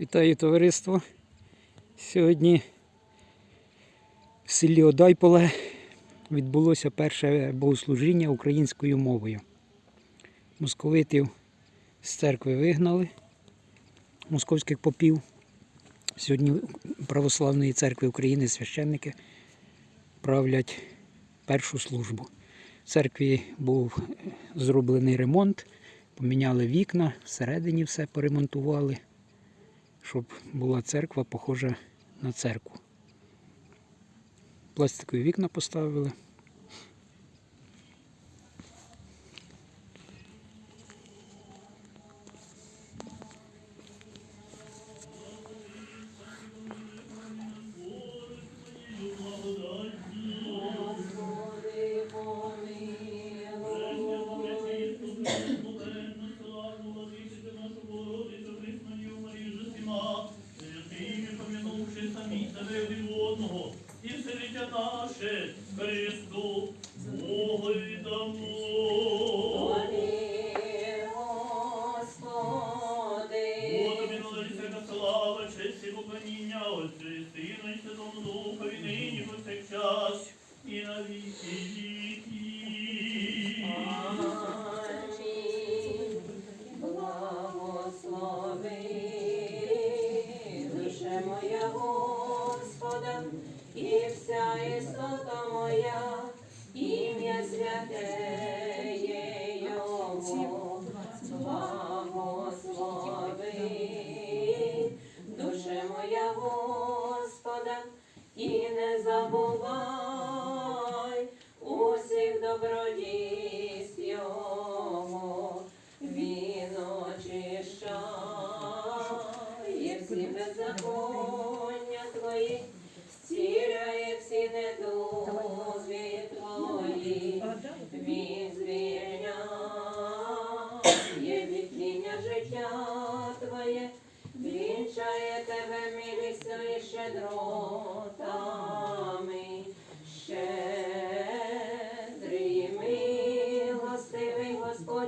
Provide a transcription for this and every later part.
Вітаю товариство. Сьогодні в селі Одайполе відбулося перше богослужіння українською мовою. Московитів з церкви вигнали, московських попів. Сьогодні Православної церкви України священники правлять першу службу. В церкві був зроблений ремонт, поміняли вікна, всередині все поремонтували щоб була церква похожа на церкву. Пластикові вікна поставили. Поклоніння Отцю і Святому Духові, нині повсякчас і на віки віки. Душе моя Господа, і вся істота моя, ім'я святе беззаконня твої, стіляє всі недуги твої, він звільняє від життя твоє, вінчає тебе милістю і щедротами,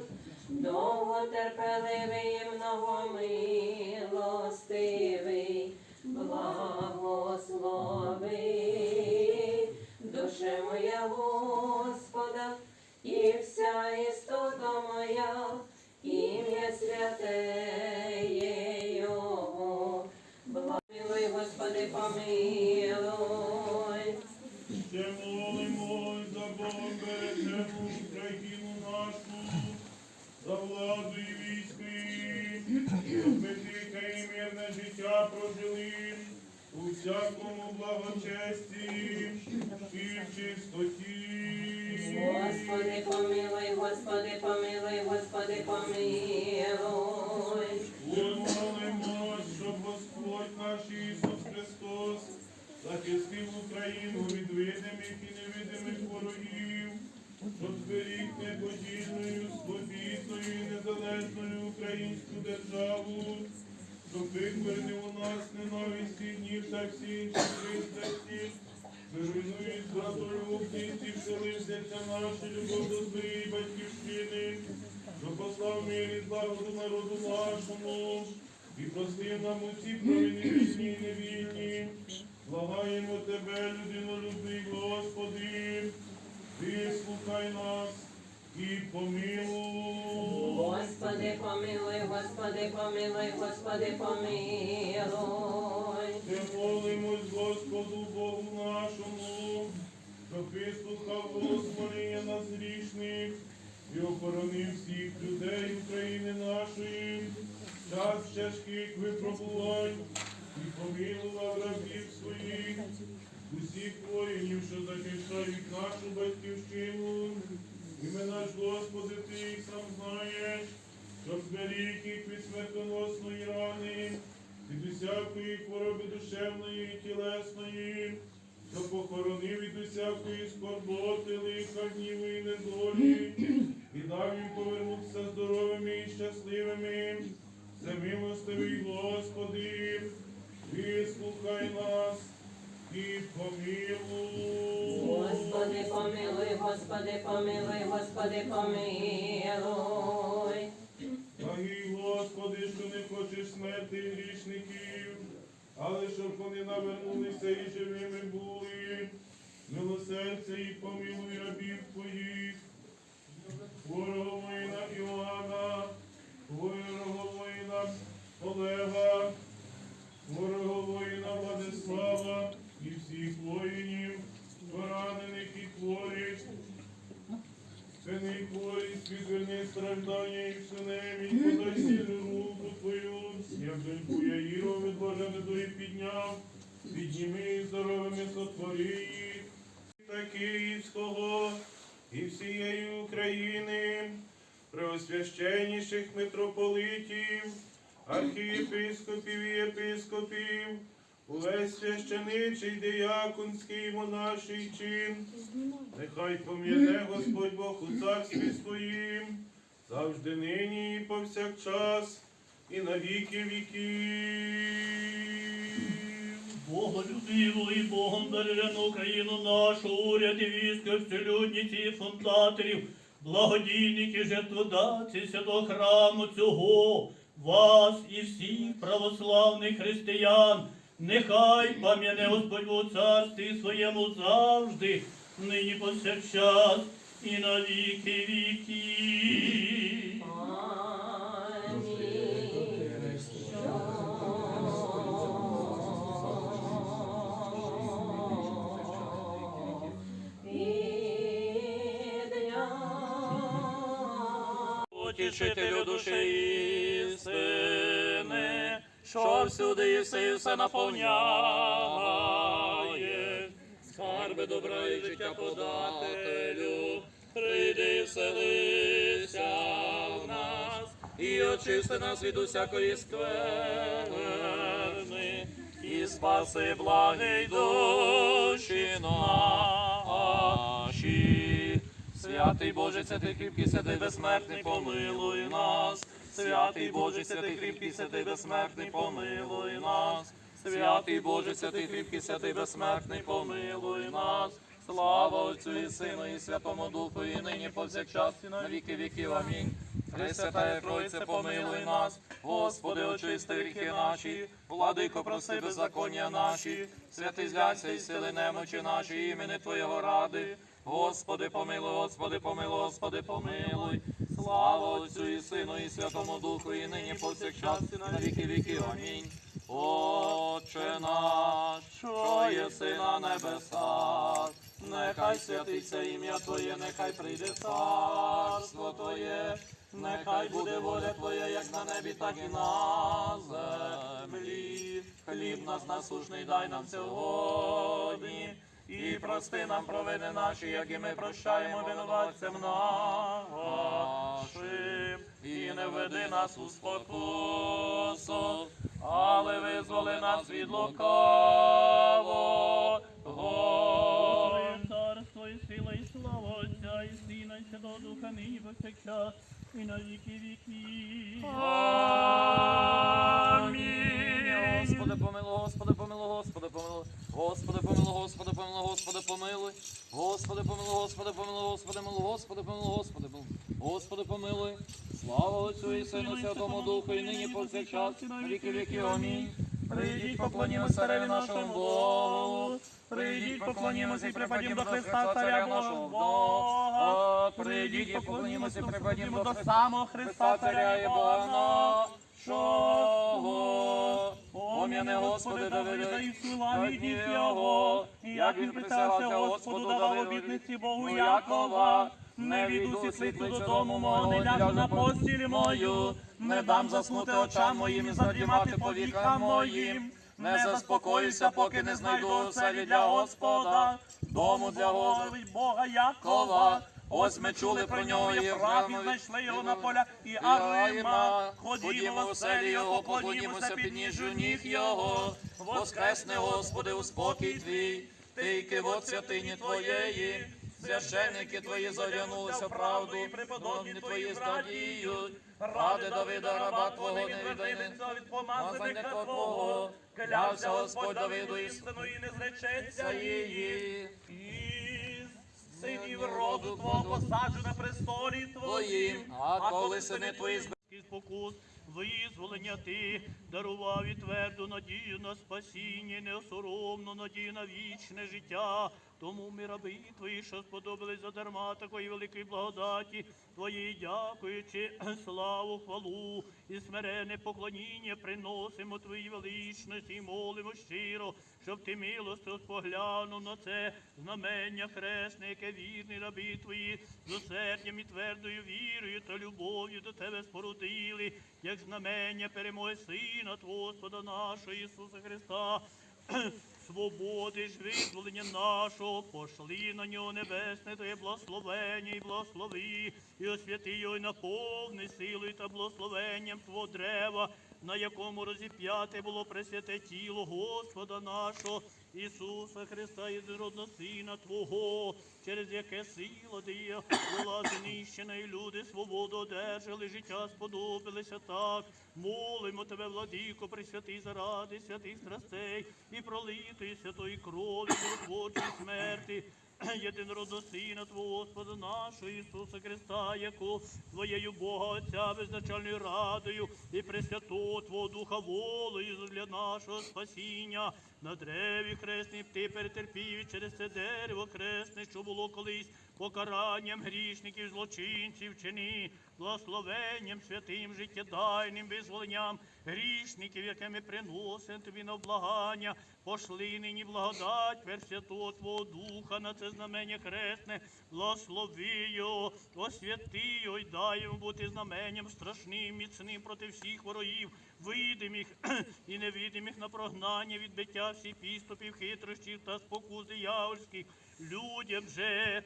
Господь, довготерпеливий і многомилостивий, благослови, душе моя Господа, і вся істота моя, ім'я святе є Його. Благомилуй, Господи, помилуй. Ще молимось за Богом бережемо Україну нашу, за владу і щоб ми і мирне життя прожили у всякому благочесті і в чистоті. Господи, помилуй, Господи, помилуй, Господи, помилуй. Молимось, щоб Господь наш Ісус Христос захистив Україну від видимих і невидимих ворогів, щоб зберіг неподільною, свобідною і незалежною українську державу, щоб викоренив у нас ненависті днів та всі інші пристрасті, Руйнують братолюбність і вселився наша любов до своєї батьківщини, що послав мир і злагоду народу нашому, і простив нам усі провини вільні і невільні. Благаємо тебе, людинолюбний Господи, вислухай нас і помилуй. Господи, помилуй, Господи, помилуй, Господи, помилуй. Ми молимось Господу Богу нашому, щоб вислухав Господи нас грішних і охоронив всіх людей України нашої, час тяжких випробувань і помилував рабів своїх, усіх воїнів, що захищають нашу батьківщину. Імена ж Господи, ти їх сам знаєш, щоб зберіг їх від смертоносної рани від усякої хвороби душевної і тілесної, що похоронив від усякої скорботи, лиха, гніву і недолі, і дав їм повернутися здоровими і щасливими. Всемилостивий Господи, вислухай нас і помилуй. Господи, помилуй, Господи, помилуй, Господи, помилуй. Благий Господи, що не хочеш смерти грішників, але щоб вони навернулися і живими були. Милосердя і помилуй рабів твоїх. Хворого воїна Іоанна, хворого воїна Олега, хворого воїна Владислава і всіх воїнів, поранених і хворих, Сини хворі, спідверни страждання і всенемі, подай сильну руку твою, як доньку Яїру від блаженної підняв, підніми здоровими сотвори їх, та Київського і всієї України, преосвященніших митрополитів, архієпископів і єпископів, увесь священичий, дияконський і монаший чин, нехай пом'яне Господь Бог у царстві своїм, завжди нині і повсякчас, і на віки віків. Боголюбиву і Богом бережену Україну нашу, уряд і військо, вселюдниці і фундаторів, благодійники, жертводавці святого храму цього, вас і всіх православних християн, нехай пам'яне Господь у царстві своєму завжди, нині повсякчас і на віки віків. Утішителю душі істини, що всюди і все, і все наповняє, скарби добра і життя подателю, прийди і вселися в нас, і очисти нас від усякої скверни, і спаси благий душі наші. Святий Боже, святий кріпкий, святий безсмертний, помилуй нас. Святий Боже, святий кріпкий, святий безсмертний, помилуй нас. Святий Боже, святий кріпкий, святий безсмертний, помилуй нас. Слава Отцю і Сину, і Святому Духу, і нині повсякчас, і на віки віків. Амінь. Пресвятая Тройце, помилуй нас, Господи, очисти гріхи наші, владико, проси беззаконня наші, святий зляться і сили немочі наші, імени Твоєго ради. Господи, помилуй, Господи, помилуй, Господи, помилуй. Слава Отцю і Сину, і Святому Духу, і нині повсякчас, і на віки віків. Амінь. Отче наш, що єси на небесах, нехай святиться ім'я Твоє, нехай прийде царство Твоє, нехай буде воля Твоя, як на небі, так і на землі. Хліб наш насушний дай нам сьогодні. І прости нам провини наші, як і ми прощаємо винуватцям нашим. І не веди нас у спокусу, але визволи нас від лукавого. Царство і сила, і слава Отця, і Сина, і Святого Духа, нині повсякчас, і на віки віків. Амінь. Господи, помилуй, Господи, помилуй, Господи, помилуй. Господи, помилуй, Господи, помилуй, Господи, помилуй. Господи, помилуй, Господи, помилуй, Господи, помилуй, Господи, помилуй, Господи, помилуй. Слава Отцю і Сину, Святому Духу, і нині повсякчас, на віки віків. Амінь. Прийдіть, поклонімося цареві нашому Богу. Прийдіть, поклонімося і припадім до Христа, царя нашого Бога. Прийдіть, поклонімося і припадім до самого Христа, царя і Бога нашого. Пом'яне Господи, Давида і славі Його, як він присягався Господу, давав обітниці Богу Якова. Не війду зі додому мого, не ляжу на постілі мою, не дам заснути очам моїм і задрімати повікам моїм. Не заспокоюся, поки не знайду оселі для Господа, дому для голови Бога Якова. Ось ми чули про нього і праві знайшли його на поля і Арима. Ходімо в оселі його, поклонімося під ніжю ніг його. Воскресне, Господи, у спокій твій, тийки в святині твоєї. Священники твої зорянулися в правду, і преподобні твої здадіють. Ради Давида, раба твого не від помазаника твого. Клявся Господь Давиду істину і не зречеться її. Синів роду твого посаджу на престолі твоїм. А коли сини твої спокус, визволення ти дарував і тверду надію на спасіння, і неосоромну надію на вічне життя. Тому ми раби твої, що сподобались задарма такої великої благодаті, твоїй дякуючи, славу, хвалу і смирене поклоніння приносимо твоїй величності і молимо щиро, щоб ти милостив споглянув на це знамення хресне, яке вірні раби твої, з усердям і твердою вірою та любов'ю до тебе спорудили, як знамення перемоги Сина Твого Господа нашого Ісуса Христа свободи ж визволення нашого, пошли на нього небесне Твоє благословення і благослови, і освяти його і наповни силою та благословенням Твого древа, на якому розіп'яте було пресвяте тіло Господа нашого, Ісуса Христа, єдинородного Сина Твого, через яке сила дія була знищена, і люди свободу одержали, життя сподобалися так. Молимо тебе, владико, присвятий заради святих страстей і пролитої святої крові, миротворчої смерти. Єдинородного Сина Твого Господа нашого Ісуса Христа, яку Твоєю Бога Отця безначальною радою і Пресвятого Твого Духа волею для нашого спасіння. На древі хресний ти перетерпів через це дерево хресне, що було колись покаранням грішників, злочинців, чини, благословенням святим, життєдайним визволенням грішників, яке ми приносимо тобі на облагання, пошли нині благодать Пресвятого Твого Духа на це знамення хресне, благослови його, освяти його й дай йому бути знаменням страшним, міцним проти всіх ворогів, видимих і невидимих на прогнання, відбиття всіх підступів, хитрощів та спокус диявольських. Людям же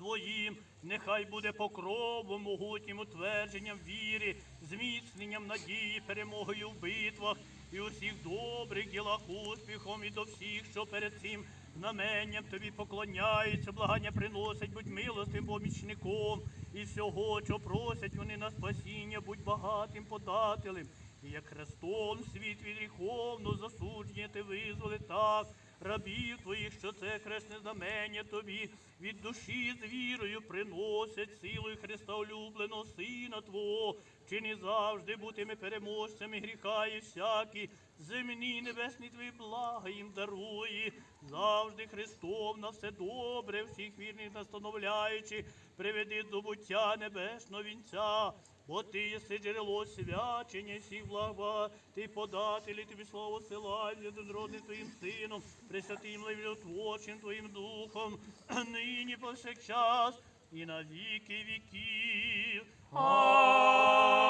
Твоїм, нехай буде покровом, могутнім утвердженням віри, зміцненням надії, перемогою в битвах і у всіх добрих ділах успіхом і до всіх, що перед цим знаменням тобі поклоняються, благання приносять, будь милостим помічником, і всього, що просять вони на спасіння, будь багатим подателем. Як хрестом світ від гріховно засудження ти визволи так, рабів твоїх, що це хресне знамення тобі від душі з вірою приносять силою Христа улюбленого Сина Твого, чи не завжди бути ми переможцями гріха і всякі, земні небесні твої блага їм дарує, завжди Христом на все добре, всіх вірних настановляючи, приведи до буття небесного вінця. Бо ти єси джерело свячення всіх блага, ти подателі тобі слово села, єдинородним твоїм сином, пресвятим левлютворчим твоїм духом, нині повсякчас і на віки віків. Амінь.